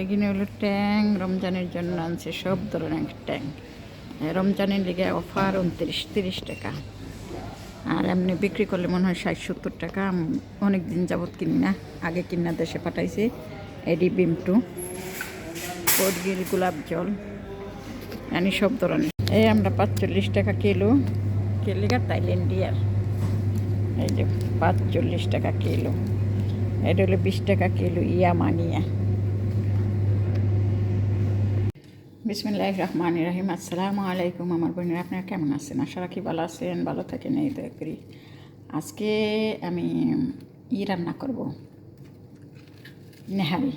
এখানে হলো ট্যাং, রমজানের জন্য আনছে সব ধরনের ট্যাং। রমজানের লিগে অফার উনত্রিশ, তিরিশ টাকা। আর এমনি বিক্রি করলে মনে হয় ষাট, সত্তর টাকা। অনেক দিন যাবৎ কিনি না, আগে কিনা দেশে পাঠাইছি। এডি বিমটু কোটগির গোলাপ জল এনি সব ধরনের। এই আমরা পাঁচচল্লিশ টাকা কিলো কিলিগা থাইল্যান্ডিয়ার এই যে পাঁচচল্লিশ টাকা কিলো। এটা হলো বিশ টাকা কিলো ইয়ামানিয়া। বিসমিল্লাহ রহমান রাহিম। আসসালামু আলাইকুম আমার বোনেরা, আপনারা কেমন আছেন? আশা রাখি ভালো আছেন, ভালো থাকেন, এই দয়া করি। আজকে আমি ই রান্না করব নেহারি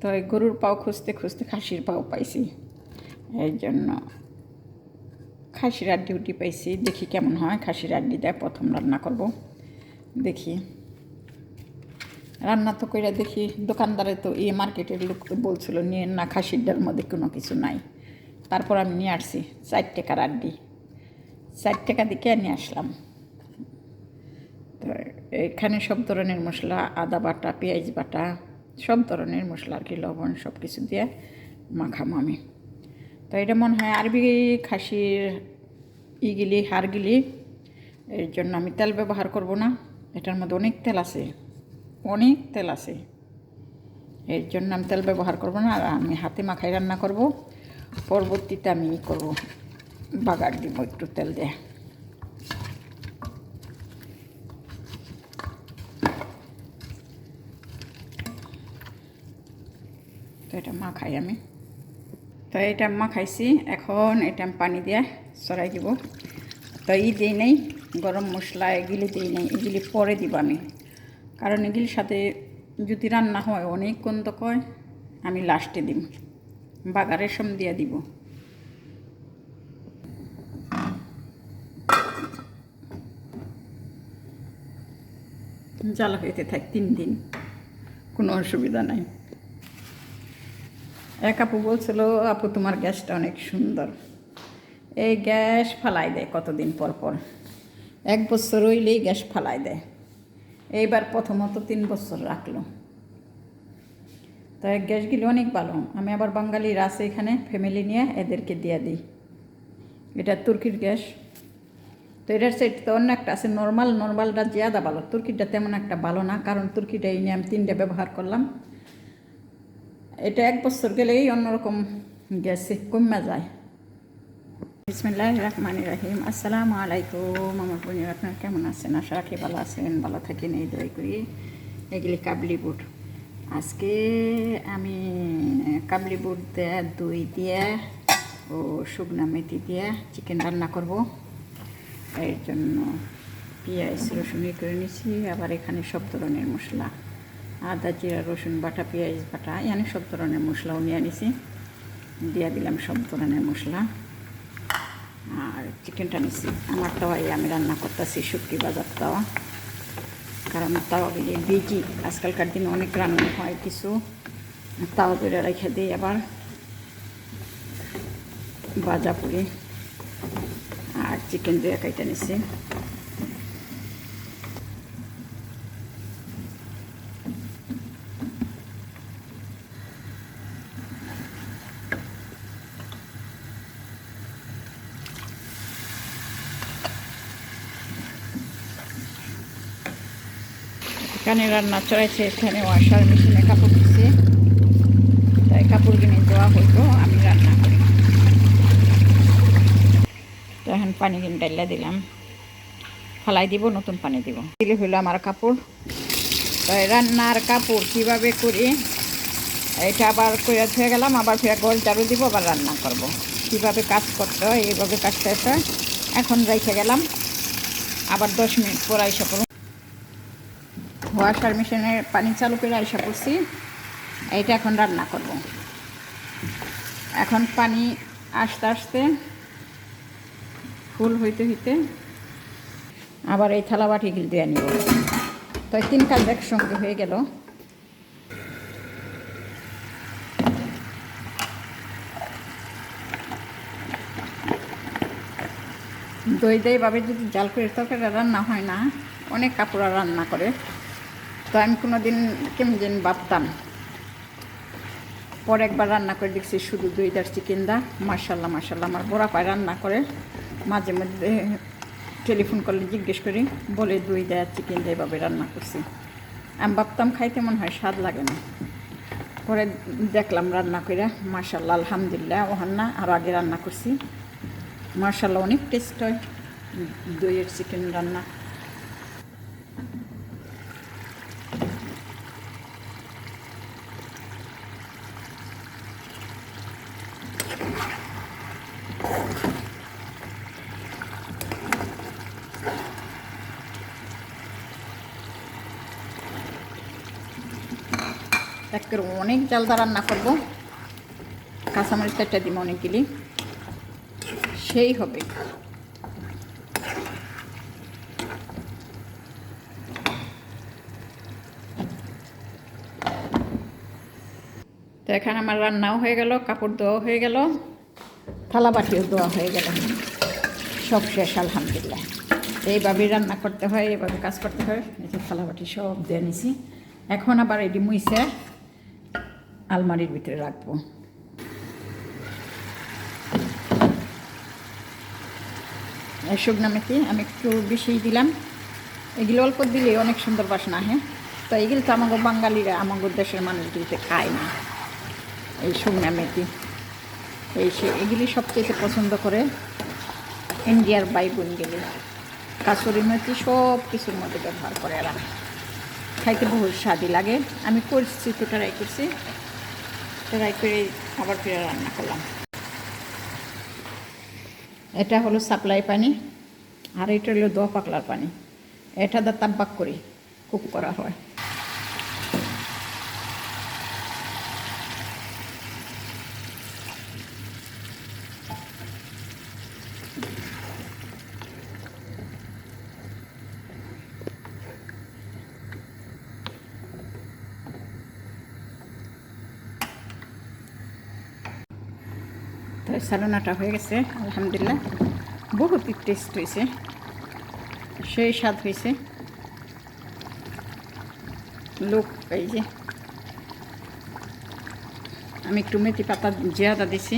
তো এই গরুর পাও খুঁজতে খুঁজতে খাসির পাও পাইছি। এই জন্য খাসির আড্ডি উটি পাইছি, দেখি কেমন হয়। খাসির আড্ডি দেয় প্রথম রান্না করব, দেখি। রান্না তো কইরা দেখি দোকানদারে তো এই মার্কেটের লোক বলছিল, নিয়ে না, খাসির ডাল মধ্যে কোনো কিছু নাই। তারপর আমি নিয়ে আসছি চার টাকার আড্ডি। চার টাকা দিকে নিয়ে আসলাম। তো এখানে সব ধরনের মশলা, আদা বাটা, পেঁয়াজ বাটা, সব ধরনের মশলা আর কি, লবণ সব কিছু দিয়ে মাখাম আমি। তো এটা মনে হয় আরবি খাসির ইগিলি হাড়গিলি এর জন্য আমি তেল ব্যবহার করব না। এটার মধ্যে অনেক তেল আছে। অনেক তেল আছে। এর জন্য আমি তেল ব্যবহার করব না আমি হাতে মাখাই রান্না করব। পরবর্তীতে আমি ই করব, বাগার দিব একটু তেল দিয়ে। তো এটা মাখাই আমি। তো এটা মাখাইছি, এখন এটা পানি দিয়ে সরাই দিব। তো ই দিই নেই, গরম মশলা এগুলি দিই নেই, এগুলি পরে দিব আমি। কারণ এগুলির সাথে যদি রান্না হয়, অনেক গন্ধ কয়, আমি লাস্টে দিব বাগারের সম দিয়ে দিব। জ্বালা হইতে থাক তিন দিন, কোনো অসুবিধা নাই। এক আপু বলছিল, আপু, তোমার গ্যাসটা অনেক সুন্দর। এই গ্যাস ফালাই দেয় কতদিন পর পর। এক বছর রইলেই গ্যাস ফালাই দেয়। এইবার প্রথমত তিন বছর রাখল। তো গ্যাসগুলি অনেক ভালো। আমি আবার বাঙালির আছে এখানে ফ্যামিলি নিয়ে এদেরকে দিয়ে দিই। এটা তুর্কির গ্যাস। তো এটার সেট তো অন্য একটা আছে নর্মাল নর্মালটা জিয়াদা ভালো। তুর্কিটা তেমন একটা ভালো না, কারণ তুর্কিটা এই নিয়ে আমি তিনটে ব্যবহার করলাম। এটা এক বছর গেলেই অন্যরকম গ্যাসে কমে যায়। বিসমিল্লাহ রহমান রাহিম। আসসালামু আলাইকুম, আমার বোনের আপনার কেমন আছেন? আশা রাখি ভালো আছেন, ভালো থাকেন, এই দয় করি। এগুলি কাবলি বুট। আজকে আমি কাবলি বুট দিয়ে, দই দিয়ে ও শুকনা মেথি দিয়ে চিকেন রান্না করব। এর জন্য পেঁয়াজ, রসুন করে নিছি আবার এখানে সব ধরনের মশলা, আদা, জিরা, রসুন বাটা, পেঁয়াজ বাটা, এখানে সব ধরনের মশলাও নিয়ে নিছি। দিয়ে দিলাম সব ধরনের মশলা। চিকেনটা নিচ্ছি আমার তাওয়াই আমি রান্না করতেছি শুটকি বাজার তাওয়া কারণ তাওয়া বেরিয়ে বিজি আজকালকার দিনে অনেক রান্না হয় কিছু। তাওয়া ধরে রেখে দিই আবার। বাজা পুরি আর চিকেন দিয়ে কাইটা নিছি। এখানে রান্না চড়াইছে এখানে ওয়াশার মেশিনে কাপড় দিচ্ছে তাই কাপড় কিনে দেওয়া হইতো আমি রান্না করি। তো এখন পানি কিনে ডাইলা দিলাম। ফালাই দিব, নতুন পানি দিব। দিলে হইল আমার কাপড়। তাই রান্নার কাপড় কীভাবে করি, এটা আবার করে ধুয়ে গেলাম, আবার ফের গোল চারু দিব, আবার রান্না করব। কীভাবে কাজ করতে হয়, এইভাবে কাজটা এসে এখন রেখে গেলাম। আবার দশ মিনিট পর আইসা ওয়াশার মেশিনে পানি চালু করে আইসা করছি এটা এখন রান্না করব। এখন পানি আস্তে আস্তে ফুল হইতে হইতে আবার এই থালা বাটি গিল দিয়ে নিব তো তিন কাজ একসঙ্গে হয়ে গেল। দই দই ভাবে যদি জাল করে তরকারি রান্না হয় না, অনেক কাপড়া রান্না করে। তো আমি কোনো দিন কেমন দিন ভাবতাম। পরে একবার রান্না করে দেখছি শুধু দইদার চিকেন দা। মার্শাল্লাহ মার্শাল্লাহ আমার বড়া পায় রান্না করে। মাঝে মধ্যে টেলিফোন করলে জিজ্ঞেস করি, বলে দুই দেয় চিকেন দেয় এভাবে রান্না করছি। আমি ভাবতাম খাইতে মনে হয় স্বাদ লাগে না। পরে দেখলাম রান্না করে মার্শাল্লাহ আলহামদুলিল্লাহ ওহান না আরও আগে রান্না করছি। মার্শাল্লাহ অনেক টেস্ট হয়। দইয়ের চিকেন রান্না। একের অনেক জালদা রান্না করব। কাঁচামরিচ চারটা দিব অনেকগুলি। সেই হবে। তো এখানে আমার রান্নাও হয়ে গেল, কাপড় ধোয়া হয়ে গেল থালা বাটিও ধোয়া হয়ে গেল। সব শেষ, আলহামদুলিল্লাহ। এইভাবেই রান্না করতে হয়, এইভাবে কাজ করতে হয়। এই যে থালা বাটি সব দিয়ে নিছি। এখন আবার এটি মুইছে আলমারির ভিতরে রাখব। শুকনা মেথি আমি একটু বেশি দিলাম। এগুলো অল্প দিলে অনেক সুন্দর বাসনা হ্যাঁ? তো এগুলো তো আমাকে বাঙালিরা আমাদের দেশের মানুষগুলিতে খায় না। এই শুকনা মেথি এই সে, এগুলি সবচেয়ে পছন্দ করে ইন্ডিয়ার বাই বোনগুলি কাসুরি মেথি সব কিছুর মধ্যে ব্যবহার করে এরা। খাইতে বহু স্বাদই লাগে। আমি করছি তো ট্রাই করছি ট্রাই করে আবার ফিরে রান্না করলাম। এটা হলো সাপ্লাই পানি, আর এটা হলো দোয়া পাকলার পানি। এটা দা তাব্বাক করি কুক করা হয়। সালোনাটা হয়ে গেছে, আলহামদুলিল্লাহ। বহুত টেস্ট হয়েছে সেই স্বাদ হয়েছে লোক, এই যে। আমি একটু মেথি পাতা জিয়াদা দিছি।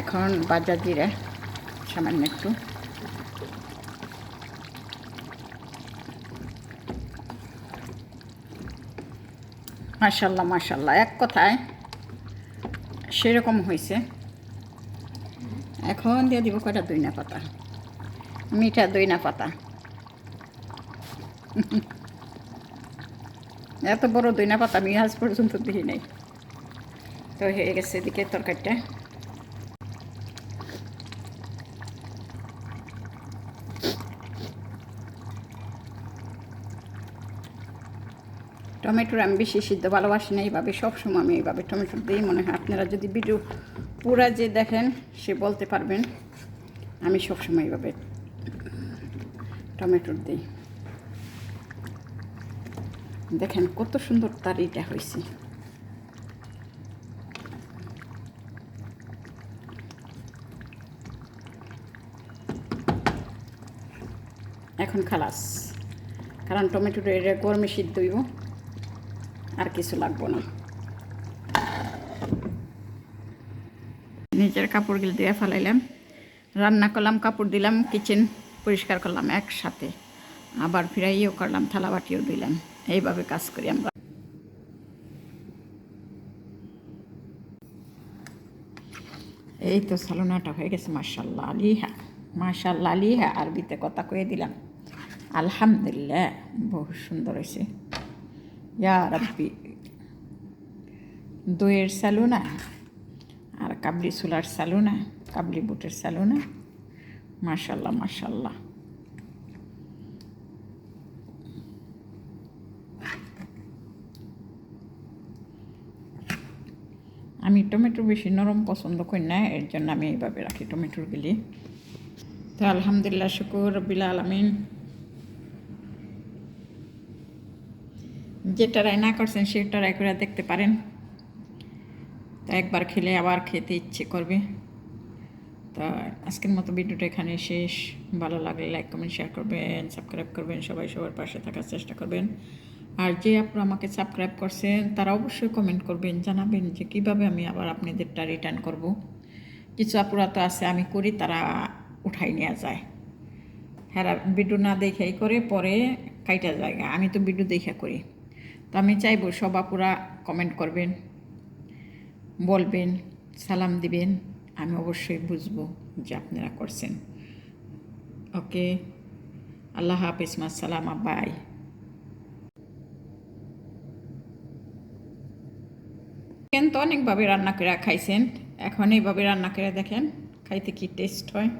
এখন বাজার জিরা, সামান্য একটু। মাশাল্লাহ মাশাল্লাহ, এক কথায় সেরকম হয়েছে এখন দিয়ে দিব কয়টা? দইনা পাতা। মিঠা দইনা পাতা। এত বড় দইনা পাতা আমি আজ পর্যন্ত দেখি নাই। তো হয়ে গেছে এদিকে তরকারিটা। টমেটোর আমি বেশি সিদ্ধ ভালোবাসি না, এইভাবে সবসময় আমি এইভাবে টমেটো দিই। মনে হয় আপনারা যদি ভিডিও পুরা যে দেখেন, সে বলতে পারবেন, আমি সবসময় এইভাবে টমেটোর দিই। দেখেন কত সুন্দর তার এটা হয়েছে। এখন খালাস, কারণ টমেটোটা এটা গরমে সিদ্ধ হইব, আর কিছু লাগবো না। নিজের কাপড়গুলো দিয়ে ফেলাইলাম। রান্না করলাম, কাপড় দিলাম কিচেন পরিষ্কার করলাম একসাথে। আবার ফিরাইও করলাম, থালা বাটিও দিলাম এইভাবে কাজ করি আমরা। এই তো সালোনাটা হয়ে গেছে মার্শাল্লাহ আলিহা। মার্শাল্লাহ আলিহা, আরবিতে কথা কয়ে দিলাম। আলহামদুলিল্লাহ, বহু সুন্দর হয়েছে। ইয়া রাব্বি, দইয়ের সালুনা। কাবলি সুলার সালুনা, কাবলি বুটের সালুনা। মাশাল্লাহ মাশাল্লাহ। আমি টমেটো বেশি নরম পছন্দ করি না, এর জন্য আমি এইভাবে রাখি টমেটোর টমেটোগুলি তো আলহামদুলিল্লাহ, শুকুর রবিল আলমিন। যেটা রান্না করছেন সেটা রায় করে দেখতে পারেন। একবার খেলে আবার খেতে ইচ্ছে করবে। তা আজকের মতো ভিডিওটা এখানে শেষ। ভালো লাগলে লাইক কমেন্ট শেয়ার করবেন সাবস্ক্রাইব করবেন, সবাই সবার পাশে থাকার চেষ্টা করবেন। আর যে আপনারা আমাকে সাবস্ক্রাইব করছেন, তারা অবশ্যই কমেন্ট করবেন, জানাবেন যে কীভাবে আমি আবার আপনাদেরটা রিটার্ন করব। কিছু আপুরা তো আছে, আমি করি, তারা উঠাই নেওয়া যায়। হ্যাঁ ভিডিও না দেখেই করে, পরে কাইটা জায়গা আমি তো ভিডিও দেখে করি। তো আমি চাইব সব আপুরা কমেন্ট করবেন। বলবেন, সালাম দিবেন, আমি অবশ্যই বুঝব যে আপনারা করছেন। ওকে? আল্লাহ হাফিজ মাসালাম বাই চিকেন তো অনেকভাবে রান্না করে খাইছেন। এখন এইভাবে রান্না করে দেখেন, খাইতে কি টেস্ট হয়?